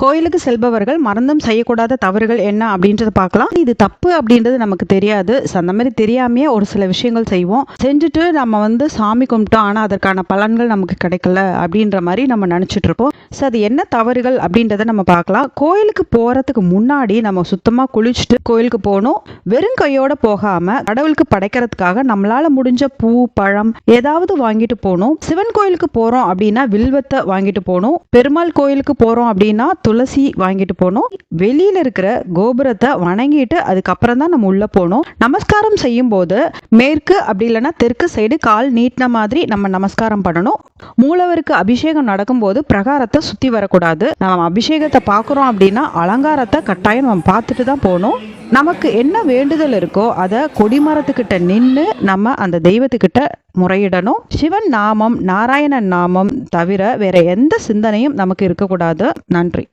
கோயிலுக்கு செல்பவர்கள் மறந்தும் செய்யக்கூடாத தவறுகள் என்ன அப்படின்றத பார்க்கலாம். இது தப்பு அப்படின்றது நமக்கு தெரியாது. அந்த மாதிரி தெரியாமையே ஒரு சில விஷயங்கள் செய்வோம். செஞ்சுட்டு நம்ம வந்து சாமி கும்பிட்டோம் ஆனால் அதற்கான பலன்கள் நமக்கு கிடைக்கல அப்படின்ற மாதிரி நம்ம நினச்சிட்டு இருப்போம். ஸோ அது என்ன தவறுகள் அப்படின்றத நம்ம பார்க்கலாம். கோயிலுக்கு போகிறதுக்கு முன்னாடி நம்ம சுத்தமாக குளிச்சுட்டு கோயிலுக்கு போகணும். வெறும் கையோட போகாமல் கடவுளுக்கு படைக்கிறதுக்காக நம்மளால முடிஞ்ச பூ பழம் ஏதாவது வாங்கிட்டு போகணும். சிவன் கோயிலுக்கு போகிறோம் அப்படின்னா வில்வத்தை வாங்கிட்டு போகணும். பெருமாள் கோயிலுக்கு போகிறோம் அப்படின்னா துளசி வாங்கிட்டு போகணும். வெளியில இருக்கிற கோபுரத்தை வணங்கிட்டு அதுக்கப்புறம் தான் நம்ம உள்ளே போகணும். நமஸ்காரம் செய்யும் போது மேற்கு அப்படி இல்லைன்னா தெற்கு சைடு கால் நீட்டின மாதிரி நம்ம நமஸ்காரம் பண்ணணும். மூலவருக்கு அபிஷேகம் நடக்கும்போது பிரகாரத்தை சுத்தி வரக்கூடாது. நம்ம அபிஷேகத்தை பார்க்குறோம் அப்படின்னா அலங்காரத்தை கட்டாயம் நம்ம பார்த்துட்டு தான் போகணும். நமக்கு என்ன வேண்டுதல் இருக்கோ அதை கொடிமரத்துக்கிட்ட நின்று நம்ம அந்த தெய்வத்துக்கிட்ட முறையிடணும். சிவன் நாமம் நாராயணன் நாமம் தவிர வேற எந்த சிந்தனையும் நமக்கு இருக்கக்கூடாது. நன்றி.